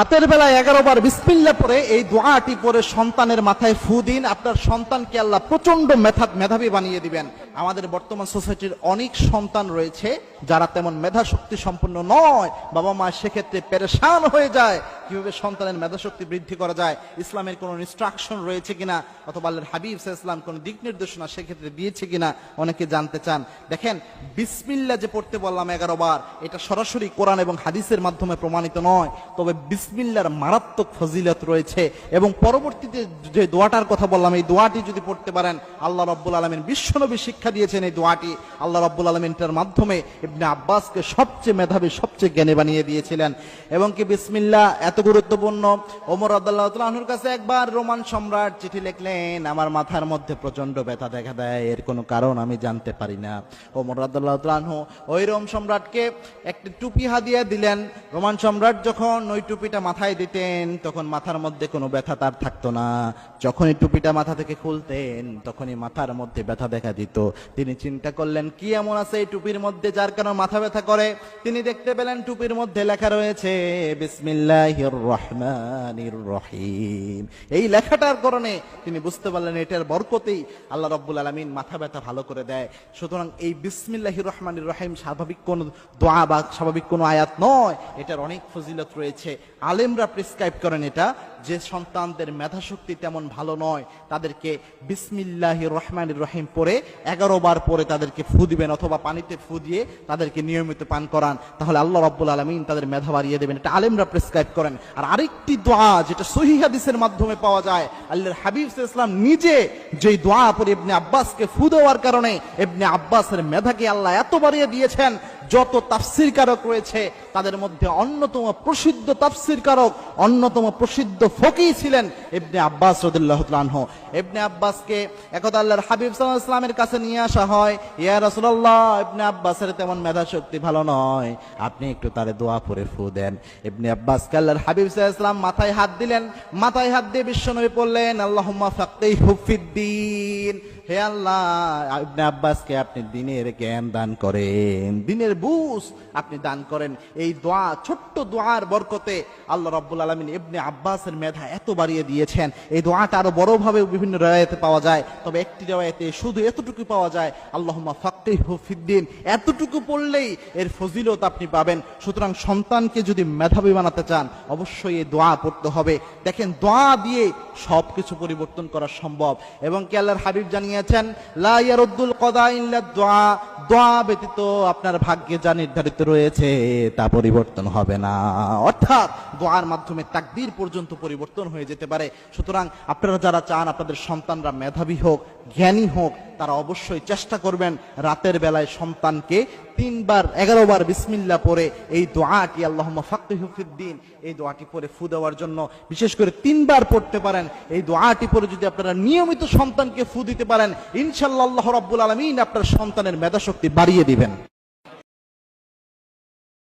রাতের বেলায় এগারো বার বিসমিল্লা পরে এই দোয়াটি পরে সন্তানের মাথায় ফু দিন। আপনার সন্তানকে আল্লাহ প্রচণ্ড মেধা, মেধাবী বানিয়ে দিবেন। আমাদের বর্তমান সোসাইটির অনেক সন্তান রয়েছে যারা তেমন মেধা শক্তি সম্পন্ন নয়। বাবা মা সেক্ষেত্রে পেরেশান হয়ে যায়। কীভাবে সন্তানের মেধাশক্তি বৃদ্ধি করা যায়, ইসলামের কোনো ইনস্ট্রাকশন রয়েছে কিনা, অথবা আল্লাহর হাবিব ইসলাম কোনো দিক নির্দেশনা সেক্ষেত্রে দিয়েছে কিনা, অনেকে জানতে চান। দেখেন, বিসমিল্লা যে পড়তে বললাম এগারো বার, এটা সরাসরি কোরআন এবং হাদিসের মাধ্যমে প্রমাণিত নয়, তবে বিসমিল্লার মারাত্মক ফজিলত রয়েছে এবং পরবর্তীতে যে দোয়াটার কথা বললাম, এই দোয়াটি যদি পড়তে পারেন, আল্লাহ রব্বুল আলমিন বিশ্বনবী শিক্ষা দিয়েছেন এই দোয়াটি। আল্লাহ রব্বুল আলমিনটার মাধ্যমে ইবনে আব্বাসকে সবচেয়ে মেধাবী, সবচেয়ে জ্ঞানী বানিয়ে দিয়েছিলেন। এবং কি বিসমিল্লা এত গুরুত্বপূর্ণ। ওমর আদাল্লাহর কাছে একবার রোমান সম্রাট চিঠি লিখলেন, আমার মাথার মধ্যে প্রচণ্ড ব্যথা দেখা দেয়, এর কোনো কারণ আমি জানতে পারি না। ওমর আদাল্লাহ ওই রোম সম্রাটকে একটি টুপি হাদিয়া দিলেন। রোমান সম্রাট যখন ওই টুপিটা মাথায় দিতেন, তখন মাথার মধ্যে কোনো ব্যথা তার থাকতো না। যখনই টুপিটা মাথা থেকে খুলতেন, তখনই মাথার মধ্যে ব্যথা দেখা দিত। তিনি চিন্তা করলেন, কি এমন আছে এই টুপির মধ্যে যার কারণে মাথা ব্যথা করে? তিনি দেখতে পেলেন, টুপির মধ্যে লেখা রয়েছে বিসমিল্লাহির রহিম। এই লেখাটার কারণে তিনি বুঝতে পারলেন এটার বরকতেই আল্লাহ রব্বুল আলমিন মাথা ব্যথা ভালো করে দেয়। সুতরাং এই বিসমিল্লাহির রহমানির রহিম স্বাভাবিক কোন দোয়া বা স্বাভাবিক কোনো আয়াত নয়, এটার অনেক ফজিলত রয়েছে। আলেমরা প্রেসক্রাইব করেন এটা যে সন্তানদের মেধা শক্তি তেমন ভালো নয়, তাদেরকে বিসমিল্লাহ রহমান রহিম পরে এগারো বার পরে তাদেরকে ফু দিবেন অথবা পানিতে ফু দিয়ে তাদেরকে নিয়মিত পান করান। তাহলে আল্লাহ রব্বুল আলমিন তাদের মেধা বাড়িয়ে দেবেন। এটা আলেমরা প্রেসক্রাইব করেন। আর আরেকটি দোয়া যেটা সহি হাদিসের মাধ্যমে পাওয়া যায়, আল্লাহর হাবিব ইসলাম নিজে যেই দোয়া পরে ইবনে আব্বাসকে ফু দেওয়ার কারণে ইবনে আব্বাসের মেধাকে আল্লাহ এত বাড়িয়ে দিয়েছেন যত তাফসির কারক রয়েছে, তাদের মধ্যে অন্যতম প্রসিদ্ধ তাফসির কারক অন্যতম প্রসিদ্ধ ফকি ছিলেন ইবনে আব্বাস রদুল্লাহ আনহু। ইবনে আব্বাসকে একদা আল্লাহর হাবিব আলাইহি ইসলামের কাছে নিয়ে আসা হয়, ইয়া রাসূলুল্লাহ, ইবনে আব্বাসের তেমন মেধা শক্তি ভালো নয়, আপনি একটু তারে দোয়া পরে ফু দেন। ইবনে আব্বাসকে আল্লাহর হাবিব সাল্লাল্লাহু ইসলাম মাথায় হাত দিলেন, মাথায় হাত দিয়ে বিশ্বনবী পড়লেন আল্লাহুম্মা ফাক্কিহু ফিদ্দিন। হে আল্লাহ, ইবনে আব্বাসকে আপনি দিনের জ্ঞান দান করেন, দিনের বুঝ আপনি দান করেন। এই দোয়া, ছোট্ট দোয়ার বরকতে আল্লাহ রব্বুল আলমিন ইবনে আব্বাসের মেধা এত বাড়িয়ে দিয়েছেন। এই দোয়াটা আরও বড়ভাবে বিভিন্ন রায়াতে পাওয়া যায়, তবে একটি রায়াতে শুধু এতটুকু পাওয়া যায়, আল্লাহুম্মা ফাক্কিহু ফিদ্দিন, এতটুকু পড়লেই এর ফজিলত আপনি পাবেন। সুতরাং সন্তানকে যদি মেধাবী বানাতে চান, অবশ্যই এই দোয়া পড়তে হবে। দেখেন, দোয়া দিয়ে সব কিছু পরিবর্তন করা সম্ভব। এবং কি আল্লাহর হাবিব জানিয়েছেন লা ইয়ারুদ্দুল কদা ইল্লা দোয়া দোয়া ব্যতীত আপনার ভাগ্যে যা নির্ধারিত রয়েছে তা পরিবর্তন হবে না। অর্থাৎ দোয়ার মাধ্যমে তাকদির পর্যন্ত পরিবর্তন হয়ে যেতে পারে। সুতরাং আপনারা যারা চান, আপনাদের সন্তানরা মেধাবী হোক, জ্ঞানী হোক তারা অবশ্যই চেষ্টা করবেন রাতের বেলায় সন্তানকে তিনবার, এগারোবার বিসমিল্লা পরে এই দোয়াটি আল্লাহ ফাকিহুফিদ্দিন এই দোয়াটি পরে ফু দেওয়ার জন্য বিশেষ করে তিনবার পড়তে পারেন। এই দোয়াটি পরে যদি আপনারা নিয়মিত সন্তানকে ফু দিতে পারেন, ইনশাল্লাহ রব্বুল আলমিন আপনার সন্তানের মেধাশক্তি বাড়িয়ে দিবেন।